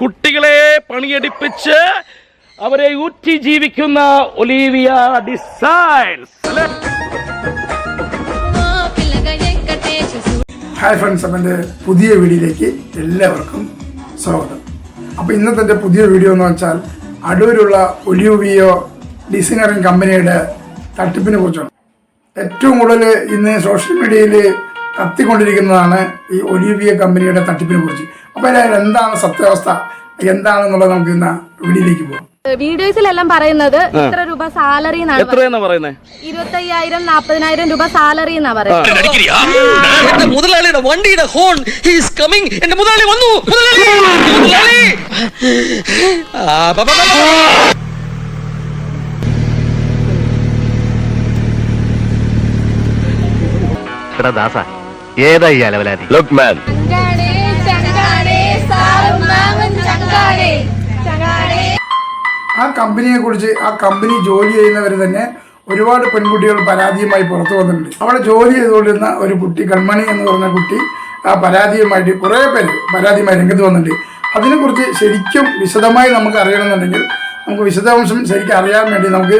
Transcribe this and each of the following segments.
കുട്ടികളെ പണിയെടുപ്പിച്ച് അവരെ ഊറ്റി ജീവിക്കുന്ന ഒലീവിയ ഡിസൈൻസ് ഹായ് ഫ്രണ്ട്സ് അപ്പം എന്റെ പുതിയ വീഡിയോയിലേക്ക് എല്ലാവർക്കും സ്വാഗതം. അപ്പോൾ ഇന്നത്തെ എന്റെ പുതിയ വീഡിയോ എന്ന് വെച്ചാൽ അടൂരുള്ള ഒലിയുവിയോ ഡിസൈനറിങ് കമ്പനിയുടെ തട്ടിപ്പിനെ കുറിച്ചാണ്. ഏറ്റവും കൂടുതൽ ഇന്ന് സോഷ്യൽ മീഡിയയിൽ കത്തിക്കൊണ്ടിരിക്കുന്നതാണ് ഈ ഒലിയുവിയ കമ്പനിയുടെ തട്ടിപ്പിനെ കുറിച്ച്. അപ്പോൾ അതിൽ എന്താണ് സത്യാവസ്ഥ? എന്താണെന്നുള്ളത് നമുക്ക് ഇന്ന് വീഡിയോയിലേക്ക് പോകാം വീഡിയോസിലെല്ലാം പറയുന്നത് ഇത്ര രൂപ സാലറി എന്നാണ് എത്രയെന്നാ പറയുന്നത് ഇരുപത്തയ്യായിരം നാപ്പതിനായിരം രൂപ സാലറി എന്നാ പറയുന്നത്. മുതലാളിയുടെ വണ്ടിയുടെ ഹോൺ ഹീസ് കമ്മിങ് എന്റെ മുതലാളി വന്നു. മുതലാളി! ദാസ ഏതായി അലവലാതി? ലുക്ക് ആ കമ്പനിയെ കുറിച്ച് ആ കമ്പനി ജോലി ചെയ്യുന്നവർ തന്നെ ഒരുപാട് പെൺകുട്ടികൾ പരാതിയുമായി പുറത്തു വന്നിട്ടുണ്ട്. അവിടെ ജോലി ചെയ്തുകൊണ്ടിരുന്ന ഒരു കുട്ടി കൺമണി എന്ന് പറഞ്ഞ കുട്ടി ആ പരാതിയുമായിട്ട് കുറേ പേര് പരാതിയുമായി രംഗത്ത് വന്നിട്ടുണ്ട്. അതിനെക്കുറിച്ച് ശരിക്കും വിശദമായി നമുക്ക് അറിയണമെന്നുണ്ടെങ്കിൽ നമുക്ക് വിശദാംശം ശരിക്കും അറിയാൻ വേണ്ടി നമുക്ക്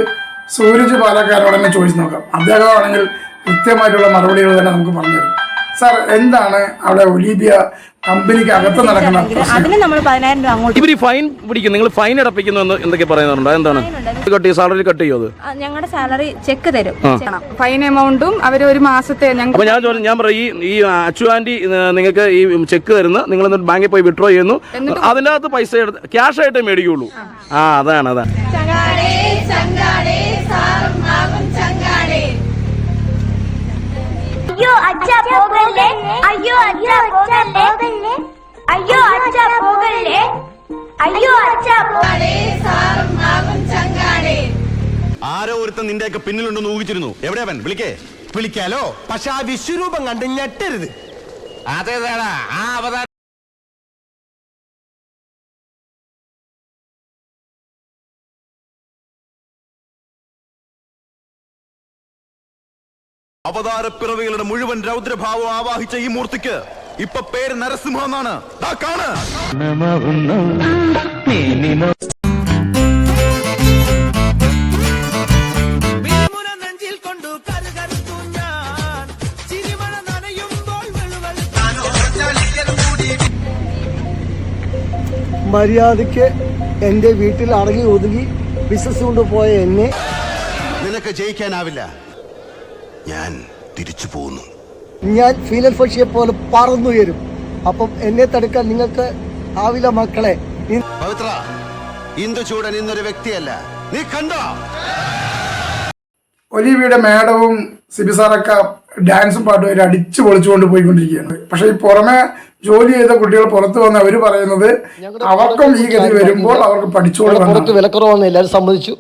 സൂരജ് പാലക്കാരോട് തന്നെ ചോദിച്ചു നോക്കാം. അദ്ദേഹമാണെങ്കിൽ കൃത്യമായിട്ടുള്ള മറുപടികൾ തന്നെ നമുക്ക് പറഞ്ഞുതരും സാർ എന്താണ് അവിടെ ഒലീബിയ കമ്പനിക്ക് അകത്ത് നടക്കുന്ന അതിന് നമ്മൾ പതിനായിരം രൂപ അങ്ങോട്ട് ഇവർ ഫൈൻ പിടിക്കും. നിങ്ങൾ ഫൈൻ അടപ്പിക്കുന്നു എന്തൊക്കെ പറയുന്നുണ്ട്? എന്താണ്? കട്ട് ചെയ്യും സാലറി കട്ട് ചെയ്യോ അത്? ഞങ്ങളുടെ സാലറി ചെക്ക് തരും. ഫൈൻ എമൗണ്ടും അവർ ഒരു മാസത്തെ ഞങ്ങൾ അപ്പൊ ഞാൻ ഞാൻ പറയും ഈ ഈ അച്ചു ആന്റി നിങ്ങൾക്ക് ഈ ചെക്ക് തരുന്ന നിങ്ങൾ എന്നിട്ട് ബാങ്കിൽ പോയി വിഡ്രോ ചെയ്യുന്നു. അതിനകത്ത് പൈസ എടുത്ത് ക്യാഷ് ആയിട്ട് മേടിക്കുള്ളൂ. ആ അതാണ് അതാണ്. ചങ്ങാടേ ചങ്ങാടേ. അയ്യോ ആരോ ഒരുത്തൻ നിന്റെയൊക്കെ പിന്നിലുണ്ടെന്ന് ഊഹിച്ചിരുന്നു. എവിടെ അവൻ? വിളിക്കേ. വിളിക്കാലോ? പക്ഷെ ആ വിശ്വരൂപം കണ്ട് ഞെട്ടരുത്. അതേതാടാ? ആ അവതാര പിറവികളുടെ മുഴുവൻ രൗദ്രഭാവം ആവാഹിച്ച ഈ മൂർത്തിക്ക് ഇപ്പൊ പേര് നരസിംഹം എന്നാണ്. മര്യാദയ്ക്ക് എന്റെ വീട്ടിൽ അടങ്ങി ഒതുങ്ങി ബിസിനസ് കൊണ്ടുപോയ എന്നെ നിനക്ക് ജയിക്കാനാവില്ല. ഞാൻ തിരിച്ചു പോകുന്നു. ഞാൻ ഫീലൽ പക്ഷിയെ പോലെ പറന്നുയരും. അപ്പം എന്നെ തടുക്കാൻ നിങ്ങൾക്ക് ആവില്ല മക്കളെ. പവിത്ര ഇന്ദുചൂടൻ ഇന്നൊരു വ്യക്തിയല്ല. നീ കണ്ടോ? ഒലിവിയുടെ മേഡവും സിബിസാറൊക്കെ ഡാൻസും പാട്ടും അവർ അടിച്ചു പൊളിച്ചുകൊണ്ട് പോയിക്കൊണ്ടിരിക്കുകയാണ്. പക്ഷെ ഈ പുറമെ ജോലി ചെയ്ത കുട്ടികൾ പുറത്തു വന്ന് അവർ പറയുന്നത് അവർക്കും ഈ ഗതി വരുമ്പോൾ അവർക്ക് പഠിച്ചുകൊണ്ട് വിലക്കുറവെന്ന് പുറത്ത് എല്ലാവരും സമ്മതിച്ചു.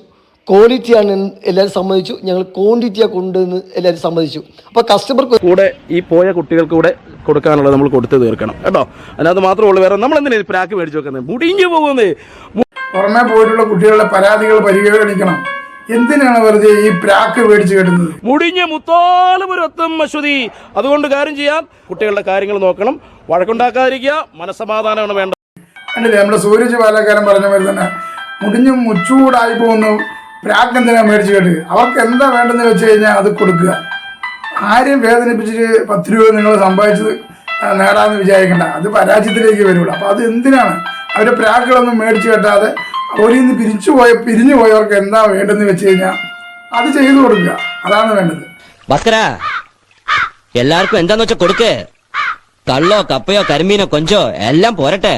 ക്വാളിറ്റിയാണ് എല്ലാവരും സമ്മതിച്ചു. ഞങ്ങൾ ക്വാണ്ടിറ്റിയാണ് കൊണ്ടുവന്ന് എല്ലാവരും സമ്മതിച്ചു. അപ്പോൾ കസ്റ്റമർക്ക് കൂടെ ഈ പോയ കുട്ടികൾക്ക് കൂടെ കൊടുക്കാനുള്ളത് നമ്മൾ കൊടുത്തു തീർക്കണം. കേട്ടോ? അല്ലാതെ മാത്രമേ ഉള്ളൂ വേറെ നമ്മൾ എന്തിനാണ് പ്രാക്ക് മേടിച്ചു വെക്കുന്നത്? മുടിഞ്ഞു പോകുന്നേ. പുറമേ പോയിട്ടുള്ള കുട്ടികളുടെ പരാതികൾ പരിഗണിക്കണം. എന്തിനാണ് വെറുതെ ഈ പ്രാക്ക് മേടിച്ച് കിട്ടുന്നത്? മുടിഞ്ഞ് മുത്തോലപുരത്തും ഒരു ഒത്തും അശ്വതി. അതുകൊണ്ട് കാര്യം ചെയ്യാം. കുട്ടികളുടെ കാര്യങ്ങൾ നോക്കണം. വഴക്കുണ്ടാക്കാതിരിക്കുക. മനസ്സമാധാനമാണ് വേണ്ടത്. കണ്ടില്ലേ? നമ്മുടെ സൂര്യജ് പാലക്കാരൻ പറഞ്ഞ പോലെ തന്നെ മുടിഞ്ഞ് മുച്ചൂടായി പോകുന്നു. പ്രാക്ക് എന്തിനാ മേടിച്ച് കേട്ട് അവർക്ക് എന്താ വേണ്ടെന്ന് വെച്ച് കഴിഞ്ഞാൽ അത് കൊടുക്കുക. ആരെയും വേദനിപ്പിച്ചിട്ട് പത്ത് രൂപ നിങ്ങൾ സമ്പാദിച്ചത് നേടാമെന്ന് വിചാരിക്കണ്ട. അത് പരാജയത്തിലേക്ക് വരുള്ളൂ അപ്പോൾ അത് എന്തിനാണ്? അവരുടെ പ്രാക്കുകളൊന്നും മേടിച്ച് കെട്ടാതെ അവരിൽ നിന്ന് പിരിച്ചു പോയ പിരിഞ്ഞു പോയവർക്ക് എന്താ വേണ്ടെന്ന് വെച്ച് കഴിഞ്ഞാൽ അത് ചെയ്തു കൊടുക്കുക. അതാണ് വേണ്ടത്. ബക്കര എല്ലാവർക്കും എന്താന്ന് വെച്ചാൽ കൊടുക്ക്. കള്ളോ കപ്പയോ കരിമീനോ കൊഞ്ചോ എല്ലാം പോരട്ടെ.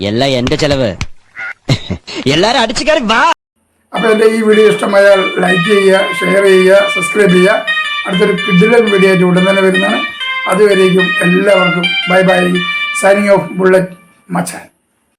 എല്ലാം എന്റെ ചെലവ്. എല്ലാരും അടിച്ചു കയറി വാ. അപ്പോൾ എന്റെ ഈ വീഡിയോ ഇഷ്ടമായാൽ ലൈക്ക് ചെയ്യുക ഷെയർ ചെയ്യുക സബ്സ്ക്രൈബ് ചെയ്യുക. അടുത്തൊരു കിഡിലൻ വീഡിയോ ആയിട്ട് ഉടൻ തന്നെ വരുന്നതാണ്. അതുവരേക്കും എല്ലാവർക്കും bye bye signing off bullet Machan